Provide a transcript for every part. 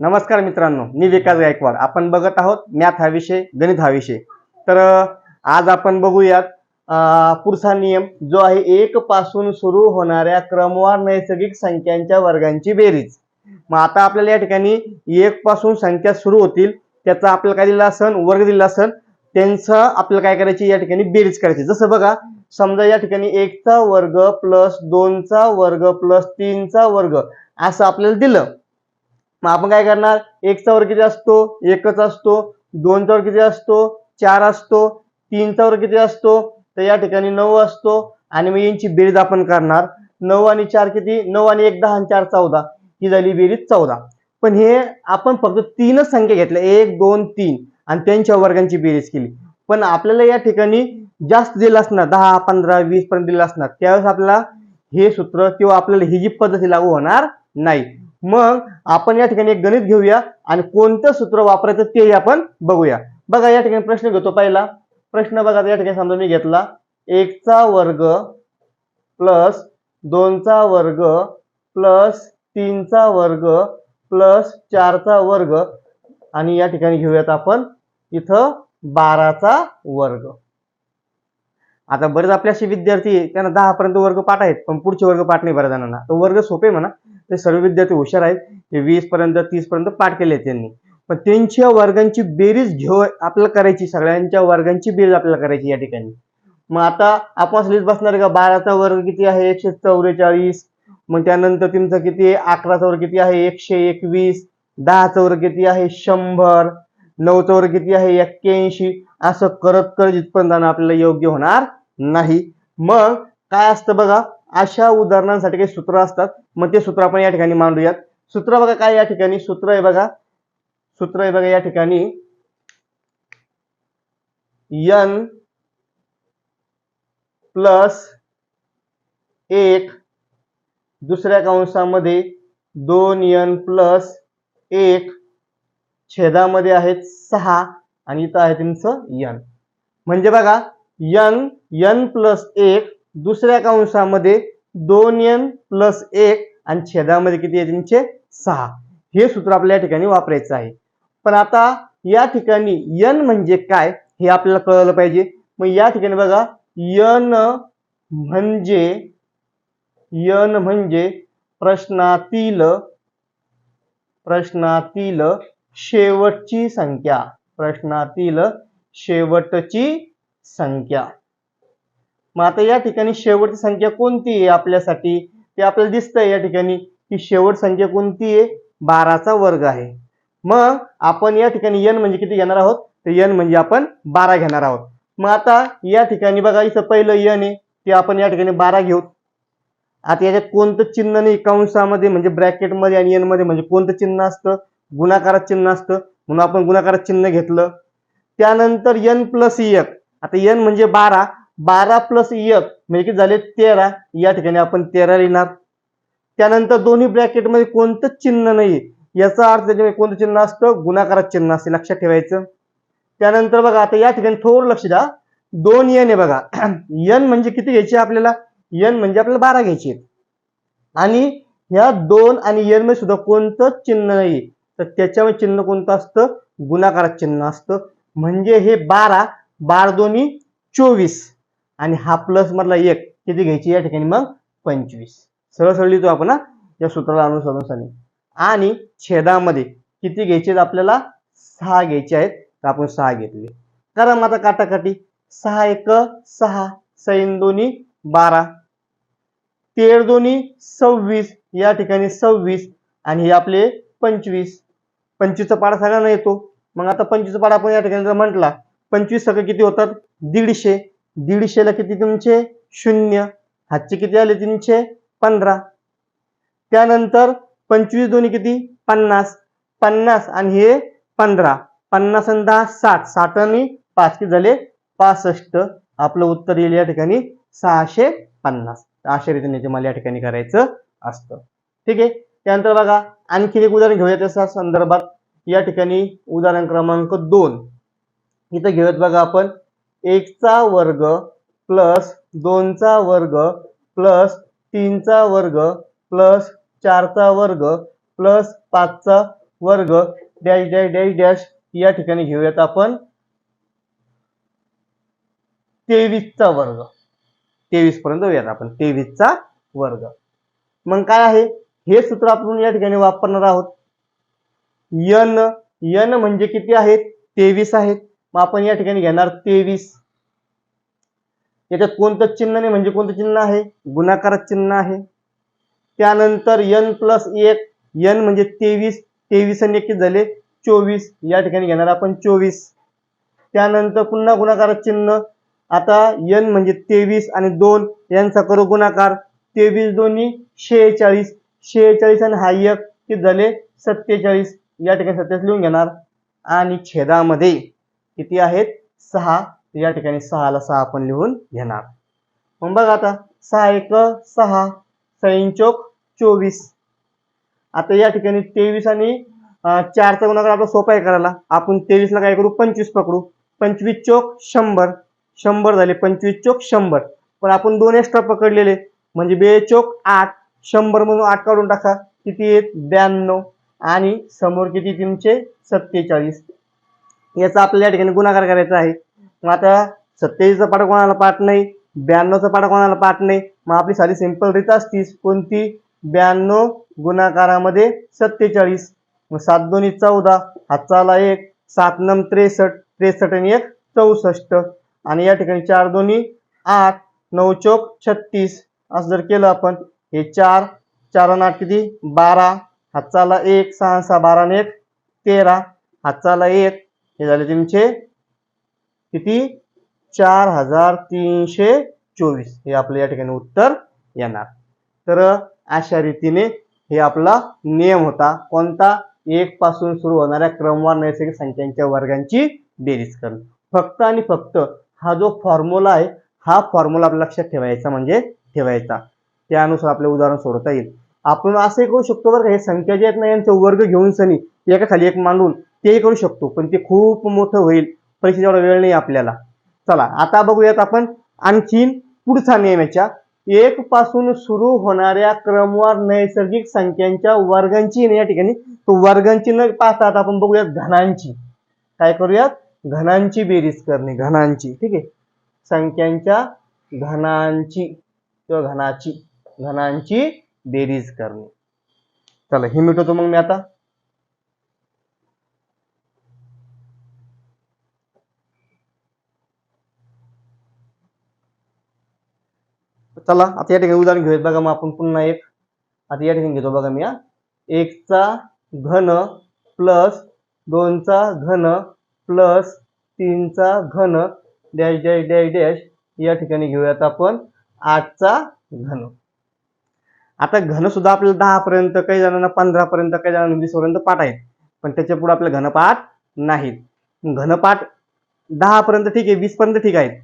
नमस्कार मित्रांनो मी विकास गायकवाड. आपण बघत आहोत मॅथ हा विषय गणित हा विषय. तर आज आपण बघूयात पुढचा नियम जो आहे एक पासून सुरू होणाऱ्या क्रमवार नैसर्गिक संख्यांच्या वर्गांची बेरीज. मग आता आपल्याला या ठिकाणी एक पासून संख्या सुरू होतील त्याचा आपल्याला काय दिला असन? वर्ग दिला असन. त्यांचं आपल्याला काय करायची? या ठिकाणी बेरीज करायची. जसं बघा समजा या ठिकाणी एकचा वर्ग प्लस दोनचा वर्ग प्लस तीनचा वर्ग असं आपल्याला दिलं. मग आपण काय करणार? एकचा वर्ग किती असतो? एकच असतो. दोनचा वर्ग किती असतो? चार असतो. तीनचा वर्ग किती असतो? तर या ठिकाणी नऊ असतो. आणि मग यांची बेरीज आपण करणार. नऊ आणि चार किती? नऊ आणि एक दहा आणि चार चौदा. ही झाली बेरीज चौदा. पण हे आपण फक्त तीनच संख्या घेतल्या. एक दोन तीन. आणि त्यांच्या वर्गांची बेरीज केली. पण आपल्याला या ठिकाणी जास्त दिलं असणार. दहा पंधरा वीस पर्यंत दिलं असणार. त्यावेळेस आपल्याला हे सूत्र किंवा आपल्याला ही जी पद्धती लागू होणार नाही. मग आपण या ठिकाणी एक गणित घेऊया आणि कोणतं सूत्र वापरायचं तेही आपण बघूया. बघा या ठिकाणी प्रश्न घेतो पहिला. प्रश्न बघा या ठिकाणी समजा मी घेतला. एकचा वर्ग प्लस दोनचा वर्ग प्लस तीनचा वर्ग प्लस चारचा वर्ग. आणि या ठिकाणी घेऊयात आपण इथं बाराचा वर्ग. आता बरेच आपले असे विद्यार्थी त्यांना दहापर्यंत वर्ग पाठ आहेत पण पुढचे वर्ग पाठ नाही बऱ्याच जणांना. तो वर्ग सोपे म्हणा. ते सर्व विद्यार्थी हुशार आहेत. ते वीस पर्यंत तीस पर्यंत पाठ केले त्यांनी. पण त्यांच्या वर्गांची बेरीज घेऊ आपल्याला करायची सगळ्यांच्या वर्गांची बेरीज आपल्याला करायची या ठिकाणी. मग आता आपण असं लिहित बसणार का? बाराचा वर्ग किती आहे? एकशे चौवेचाळीस. मग त्यानंतर तुमचं किती आहे? अकराचा वर्ग किती आहे? एकशे एकवीस. दहाचा वर्ग किती आहे? शंभर. नऊचा वर्ग किती आहे? एक्क्याऐंशी. असं करत करत जिथपर्यंत आपल्याला योग्य होणार नाही. मग काय असतं बघा? अशा उदाहरणांसाठी काही सूत्र असतात. मग ते सूत्र आपण या ठिकाणी मांडूयात. सूत्र बघा काय या ठिकाणी? सूत्र आहे बघा. सूत्र आहे बघा या ठिकाणी. यन प्लस एक दुसऱ्या कंसामध्ये दोन यन प्लस एक छेदामध्ये आहेत सहा आणि इथं आहे तुमचं यन म्हणजे बघा यन यन प्लस एक दुसऱ्या कंसामध्ये दोन एन प्लस एक आणि छेदामध्ये किती आहे त्यांचे? सहा. हे सूत्र आपल्या या ठिकाणी वापरायचं आहे. पण आता या ठिकाणी यन म्हणजे काय हे आपल्याला कळलं पाहिजे. मग या ठिकाणी बघा यन म्हणजे यन म्हणजे प्रश्नातील प्रश्नातील शेवटची संख्या. प्रश्नातील शेवटची संख्या. मग आता या ठिकाणी शेवटची संख्या कोणती आहे आपल्यासाठी? ते आपल्याला दिसतंय या ठिकाणी की शेवट संख्या कोणती आहे? बाराचा वर्ग आहे. मग आपण या ठिकाणी यन म्हणजे किती घेणार आहोत? तर यन म्हणजे आपण बारा घेणार आहोत. मग आता या ठिकाणी बघा इथं पहिलं यन आहे. ते आपण या ठिकाणी बारा घेऊ. आता याच्यात कोणतं चिन्ह नाही? कंसामध्ये म्हणजे ब्रॅकेटमध्ये आणि एनमध्ये म्हणजे कोणतं चिन्ह असतं? गुणाकारात चिन्ह असतं. म्हणून आपण गुणाकारात चिन्ह घेतलं. त्यानंतर एन प्लस एक. आता एन म्हणजे बारा. बारा प्लस एक म्हणजे किती झाले? तेरा. या ठिकाणी आपण तेरा लिहिणार. त्यानंतर दोन्ही ब्रॅकेटमध्ये कोणतंच चिन्ह नाही याचा अर्थ त्याच्यामध्ये कोणतं चिन्ह असतं? गुणाकारात चिन्ह असते. लक्षात ठेवायचं. त्यानंतर बघा आता या ठिकाणी थोडं लक्ष द्या. दोन एन आहे बघा. एन म्हणजे किती घ्यायचे आपल्याला? एन म्हणजे आपल्याला बारा घ्यायचे आणि ह्या दोन आणि एनमध्ये सुद्धा कोणतंच चिन्ह नाही तर त्याच्यामध्ये चिन्ह कोणतं असतं? गुणाकारात चिन्ह असतं. म्हणजे हे बारा बार दोन्ही चोवीस. आणि हा प्लस मधला एक किती घ्यायची? या ठिकाणी मग पंचवीस. सरळ सरळ लिहितो आपण या सूत्राला अनुसरून आणि छेदामध्ये किती घ्यायचे आपल्याला? सहा घ्यायचे आहेत तर आपण सहा घेतले. करा मग आता काटाकाटी. सहा एक सहा सैन दोन्ही बारा. तेर दोन्ही सव्वीस. या ठिकाणी सव्वीस आणि हे आपले पंचवीस. पंचवीसचा पाडा सगळ्यांना येतो. मग आता पंचवीसचा पाडा आपण या ठिकाणी जर म्हटला पंचवीस सगळे किती होतात? दीडशे. दीडशेला किती तुमचे? शून्य. हातचे किती आले तीनशे पंधरा. त्यानंतर पंचवीस दोन्ही किती? पन्नास. पन्नास आणि हे पंधरा. पन्नास आणि दहा साठ साठ आणि पाच किती झाले? पासष्ट. आपलं उत्तर येईल या ठिकाणी सहाशे पन्नास. अशा रीतीने मला या ठिकाणी करायचं असतं. ठीक आहे? त्यानंतर बघा आणखी एक उदाहरण घेऊया त्याच्या संदर्भात. या ठिकाणी उदाहरण क्रमांक दोन. इथं घेऊयात बघा आपण. एकचा वर्ग प्लस दोनचा वर्ग प्लस तीनचा वर्ग प्लस चारचा वर्ग प्लस पाचचा वर्ग डॅश डॅश डॅश डॅश या ठिकाणी घेऊयात आपण. तेवीसचा वर्ग. तेवीस पर्यंत येऊयात आपण. तेवीसचा वर्ग. मग काय आहे? हे सूत्र आपण या ठिकाणी वापरणार आहोत. यन यन म्हणजे किती आहेत तेवीस आहेत मग आपण या ठिकाणी घेणार तेवीस. याच्यात कोणतं चिन्ह नाही म्हणजे कोणतं चिन्ह आहे? गुणाकारात चिन्ह आहे. त्यानंतर यन प्लस एक यन म्हणजे तेवीस तेवीस आणि एक झाले चोवीस. या ठिकाणी घेणार आपण चोवीस. त्यानंतर पुन्हा गुणाकारात चिन्ह. आता यन म्हणजे तेवीस आणि दोन यांचा करू गुणाकार. तेवीस दोन्ही शेहेचाळीस. शेहेचाळीस आणि हा एक किती झाले? सत्तेचाळीस. या ठिकाणी सत्तेचाळीस लिहून घेणार. आणि छेदामध्ये किती आहेत? सहा. या ठिकाणी सहाला सहा आपण लिहून घेणार. मग बघा आता सहा एक सहा सैंचोक चोवीस. आता या ठिकाणी तेवीस आणि चारचा गुणाकार आपला सोपा आहे करायला. आपण तेवीसला काय करू? पंचवीस पकडू. पंचवीस चोक शंभर. शंभर झाले पंचवीस चोक शंभर. पण आपण दोन एक्स्ट्रा पकडलेले. म्हणजे बे चोक आठ. शंभर म्हणून आठ काढून टाका. किती आहेत? ब्याण्णव. आणि समोर किती तुमचे? सत्तेचाळीस. याचा आपल्याला या ठिकाणी गुणाकार करायचा आहे. मग आता सत्तेचाळीसचा पाडा कोणाला पाठ नाही ब्याण्णवचा पाडा कोणाला पाठ नाही मग आपली साधी सिंपल रीत असतीच. कोणती? ब्याण्णव गुणाकारामध्ये सत्तेचाळीस. मग सात दोन्ही चौदा हातचाला एक सात नम त्रेसष्ट त्रेसष्ट आणि एक चौसष्ट. आणि या ठिकाणी चार दोन्ही आठ नऊ चौक छत्तीस. असं जर केलं आपण हे चार चार आठ किती? बारा. हातचाला एक सहा सहा बारा आणि एक तेरा. हातचाला एक हे झाले तुमचे किती? चार हजार तीनशे चोवीस. हे आपलं या ठिकाणी उत्तर येणार. तर अशा रीतीने हे आपला नियम होता. कोणता? एक पासून सुरू होणाऱ्या क्रमवार नैसर्गिक संख्यांच्या वर्गांची बेरीज करणं. फक्त आणि फक्त हा जो फॉर्म्युला आहे हा फॉर्म्युला आपल्या लक्षात ठेवायचा म्हणजे ठेवायचा. त्यानुसार आपले उदाहरण सोडवता येईल. आपण असंही करू शकतो बरं का हे संख्या जे आहेत ना यांचे वर्ग घेऊन सनी एका खाली एक मांडून तेही करू शकतो पण ते खूप मोठं होईल. परीक्षेचा एवढा वेळ नाही आपल्याला. चला आता बघूयात आपण आणखीन पुढचा नियमाच्या एक पासून सुरू होणाऱ्या क्रमवार नैसर्गिक संख्यांच्या वर्गांची या ठिकाणी तो वर्गांची न पाहता आता आपण बघूयात घनांची. काय करूयात? घनांची बेरीज करणे घनांची. ठीक आहे? संख्यांच्या घनांची किंवा घनाची घनांची बेरीज करणे. चला हे मिटवतो मग मी आता. चला आता या ठिकाणी उदाहरण घेऊयात. बघा मग आपण पुन्हा एक आता या ठिकाणी घेतो बघा मी हा. एकचा घन प्लस दोनचा घन प्लस तीनचा घन डॅश डॅश डॅश डॅश या ठिकाणी घेऊयात आपण. आठचा घन. आता घनसुद्धा आपल्याला दहापर्यंत काही जणांना पंधरापर्यंत काही जणांना वीसपर्यंत पाठ आहेत. पण त्याच्या पुढे आपल्याला घनपाठ नाहीत घनपाठ दहापर्यंत ठीक आहे वीसपर्यंत ठीक आहेत.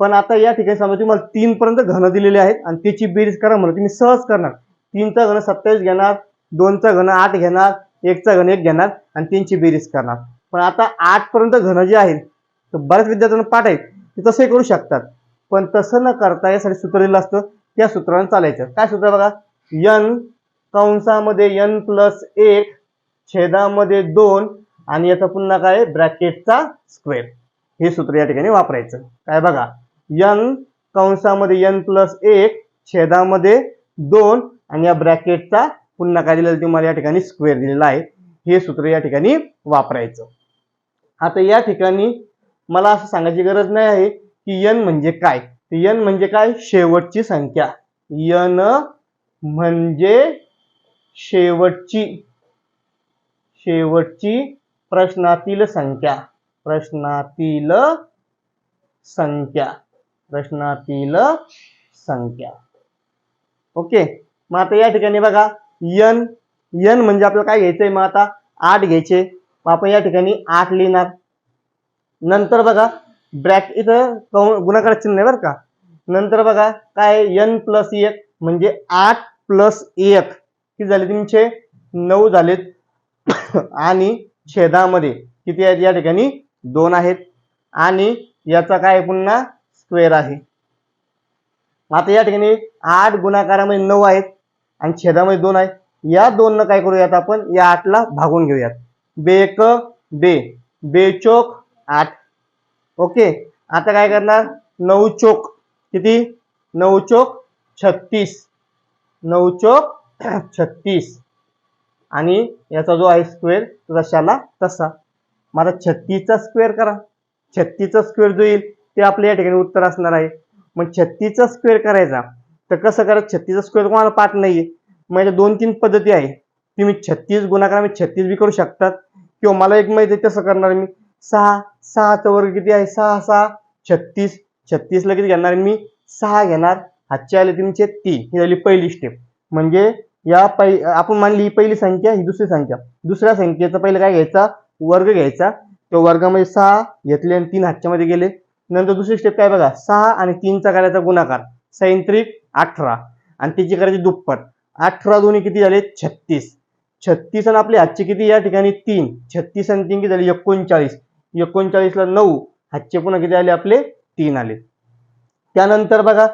पण आता या ठिकाणी समजा तुम्हाला तीन पर्यंत घन दिलेले आहेत आणि त्याची बेरीज करा म्हणून तुम्ही सहज करणार. तीनचा घन सत्तावीस घेणार दोनचा घन आठ घेणार एकचा घन एक घेणार आणि तीनची बेरीज करणार. पण आता आठ पर्यंत घन जे आहेत तर बऱ्याच विद्यार्थ्यांना पाठ आहेत ते तसे करू शकतात. पण तसं न करता यासाठी सूत्र दिलं असतं त्या सूत्रानं चालायचं. काय सूत्र बघा? यन कंसामध्ये यन प्लस एक छेदामध्ये दोन आणि याचा पुन्हा काय ब्रॅकेटचा स्क्वेअर. हे सूत्र या ठिकाणी वापरायचं. काय बघा? यन कंसामध्ये यन प्लस एक छेदामध्ये दोन आणि या ब्रॅकेटचा पुन्हा काय दिलेला तुम्हाला या ठिकाणी स्क्वेअर दिलेला आहे. हे सूत्र या ठिकाणी वापरायचं. आता या ठिकाणी मला असं सांगायची गरज नाही आहे की यन म्हणजे काय. यन म्हणजे काय? शेवटची संख्या. यन म्हणजे शेवटची शेवटची प्रश्नातील संख्या. प्रश्नातील संख्या. प्रश्नातील संख्या. ओके? मग आता या ठिकाणी बघा यन यन म्हणजे आपल्याला काय घ्यायचंय? मग आता आठ घ्यायचे. मग आपण या ठिकाणी आठ लिहिणार. नंतर बघा ब्रॅक इथं गुणाकार चिन्ह आहे बरं का? नंतर बघा काय यन प्लस एक म्हणजे आठ प्लस एक. किती झाले तुमचे? नऊ झालेत. आणि छेदामध्ये किती आहेत? या ठिकाणी दोन आहेत. आणि याचा काय पुन्हा? स्क्वेअर आहे. आता या ठिकाणी आठ गुणाकारामध्ये नऊ आहेत आणि छेदामध्ये दोन आहेत. या दोन न काय करूयात आपण? या आठला भागून घेऊयात. बेक बे. बेचोक आठ. ओके? आता काय करणार? नऊ चोक. किती? नऊ चोक छत्तीस. नऊ चोक छत्तीस. आणि याचा जो आहे स्क्वेअर रशाला तसा. मला छत्तीसचा स्क्वेअर करा. छत्तीसचा स्क्वेअर जो येईल ते आपल्या या ठिकाणी उत्तर असणार आहे. मग छत्तीसचा स्क्वेअर करायचा. तर कसं करायचं? छत्तीसचा स्क्वेअर कोणाला पाठ नाही म्हणजे दोन तीन पद्धती आहे. तुम्ही छत्तीस गुणाकार मी छत्तीस बी करू शकतात. किंवा मला एक माहिती आहे तसं करणार मी. सहा सहाचा वर्ग किती आहे? सहा सहा. छत्तीस. छत्तीसला किती घेणार मी. सहा घेणार. हातचे आले तुमचे तीन. ही झाली पहिली स्टेप म्हणजे या पै आपण मानली ही पहिली संख्या ही दुसरी संख्या. दुसऱ्या संख्येचा पहिलं काय घ्यायचा? वर्ग घ्यायचा. तो वर्गामध्ये सहा घेतले आणि तीन हातच्यामध्ये गेले. नंतर दुसरी स्टेप काय बघा सहा आणि तीनचा करायचा गुणाकार. सैंत्रिक अठरा. आणि त्याची करायची दुप्पट. अठरा दोन्ही किती झाले? छत्तीस. छत्तीस आणि आपले हातचे किती? या ठिकाणी तीन. छत्तीस आणि तीन किती झाले? एकोणचाळीस. एकोणचाळीसला नऊ. हातचे पुन्हा किती आले? आपले तीन आले. त्यानंतर बघा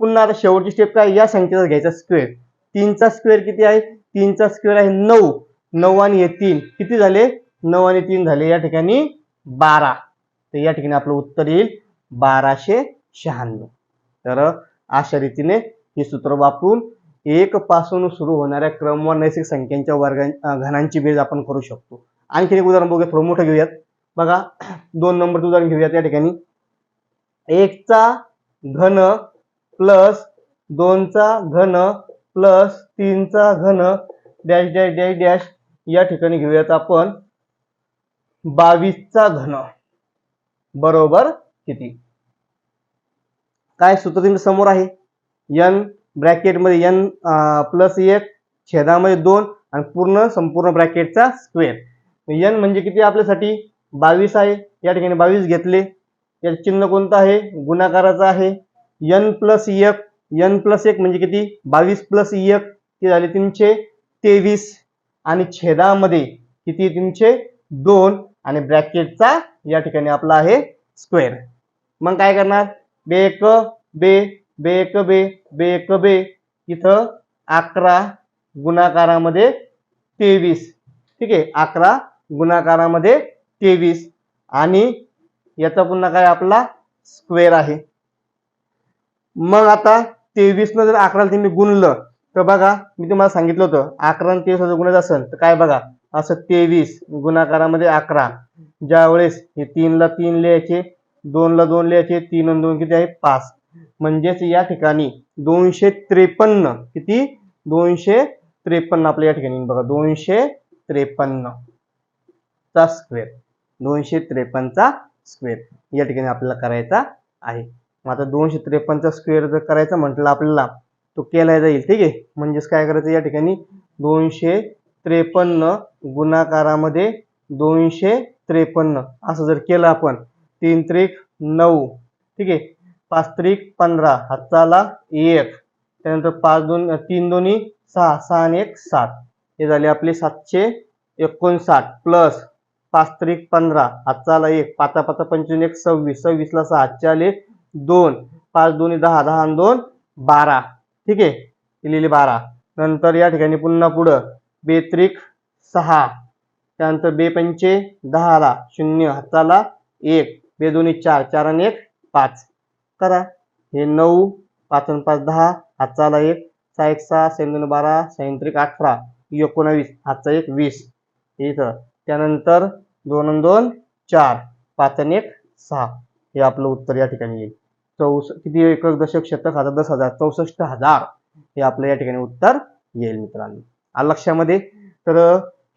पुन्हा आता शेवटची स्टेप काय? या संख्येचा घ्यायचा स्क्वेअर तीनचा स्क्वेअर किती आहे? तीनचा स्क्वेअर आहे नऊ. नऊ आणि हे तीन. किती झाले? नऊ आणि तीन झाले. या ठिकाणी बारा. तर या ठिकाणी आपलं उत्तर येईल बाराशे शहाण्णव. तर अशा रीतीने हे सूत्र वापरून एक पासून सुरू होणाऱ्या क्रमवार नैसर्गिक संख्यांच्या वर्गा घनांची बेज आपण करू शकतो. आणखी एक उदाहरण बघूया थोडं मोठं घेऊयात. बघा दोन नंबरचं उदाहरण घेऊयात या ठिकाणी. एकचा घन प्लस दोनचा घन प्लस तीनचा घन डॅश डॅश डॅश डॅश या ठिकाणी घेऊयात आपण बावीसचा घन. बरोबर किती? काय सूत्र तुमच्यासमोर आहे? एन ब्रॅकेटमध्ये एन प्लस एक छेदामध्ये दोन आणि पूर्ण संपूर्ण ब्रॅकेटचा स्क्वेअर एन म्हणजे किती आपल्यासाठी? बावीस आहे. या ठिकाणी बावीस घेतले. याचं चिन्ह कोणतं आहे? गुणाकाराचं आहे. एन प्लस एक एन प्लस एक म्हणजे किती? बावीस प्लस एक ते झाले तुमचे तेवीस. आणि छेदामध्ये किती? तुमचे दोन. आणि ब्रॅकेटचा या ठिकाणी आपला आहे स्क्वेअर. मग काय करणार? बे एक बे बे एक बे बे एक बे. इथं अकरा गुणाकारामध्ये तेवीस. ठीक आहे? अकरा गुणाकारामध्ये तेवीस. आणि याचा पुन्हा काय आपला स्क्वेअर आहे. मग आता तेवीसनं जर अकराला तुम्ही गुणलं तर बघा मी तुम्हाला सांगितलं होतं अकरा आणि तेवीस गुणायचं असेल तर काय बघा असं तेवीस गुणाकारामध्ये अकरा. ज्या वेळेस हे तीनला तीन लिहायचे दोनला दोन लिहायचे तीन आणि दोन किती आहे? पाच. म्हणजेच या ठिकाणी दोनशे त्रेपन्न किती? दोनशे त्रेपन्न आपल्या या ठिकाणी. बघा दोनशे त्रेपन्न चा स्क्वेअर दोनशे त्रेपन्नचा स्क्वेअर या ठिकाणी आपल्याला करायचा आहे. मग आता दोनशे त्रेपन्नचा स्क्वेअर जर करायचा म्हटलं आपल्याला तो केला जाईल. ठीक आहे? म्हणजेच काय करायचं? या ठिकाणी दोनशे त्रेपन्न गुणाकारामध्ये दोनशे त्रेपन्न. असं जर केलं आपण तीन त्रिक नऊ ठीक आहे? पाच त्रिक पंधरा हाताला एक. त्यानंतर पाच दोन तीन दोन्ही सहा सहा आणि एक सात. हे झाले आपले सातशे एकोणसाठ प्लस पाच त्रिक पंधरा हाताला एक. पाचा पाचा पंचवीस एक सव्वीस. सव्वीसला सहा हातचे दोन. पाच दोन्ही दहा दहा आणि दोन बारा. ठीक आहे? लिहिली बारा. नंतर या ठिकाणी पुन्हा पुढं. बेत्रिक सहा. त्यानंतर बेपंचे दहाला शून्य हाताला एक. बेदोनी चार चार आणि एक पाच. करा. हे नऊ पाच आणि पाच दहा हातचाला एक. सहा एक सहा सैन दोन बारा सैंत्रिक अठरा. एकोणावीस हातचा एक वीस. इथं. त्यानंतर दोन आणि दोन चार. पाच आणि एक सहा. हे आपलं उत्तर या ठिकाणी येईल. चौस किती एकक दशक शतक? हजार दस हजार. चौसष्ट हजार. हे आपलं या ठिकाणी उत्तर येईल मित्रांनो. आलं लक्षामध्ये? तर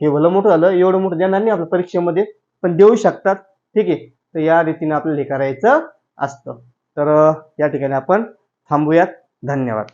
हे भलं मोठं झालं एवढं मोठं देणार नाही आपल्या परीक्षेमध्ये पण देऊ शकतात. ठीक आहे? तर या रीतीने आपल्याला हे करायचं असतं. तर या ठिकाणी आपण थांबूयात. धन्यवाद.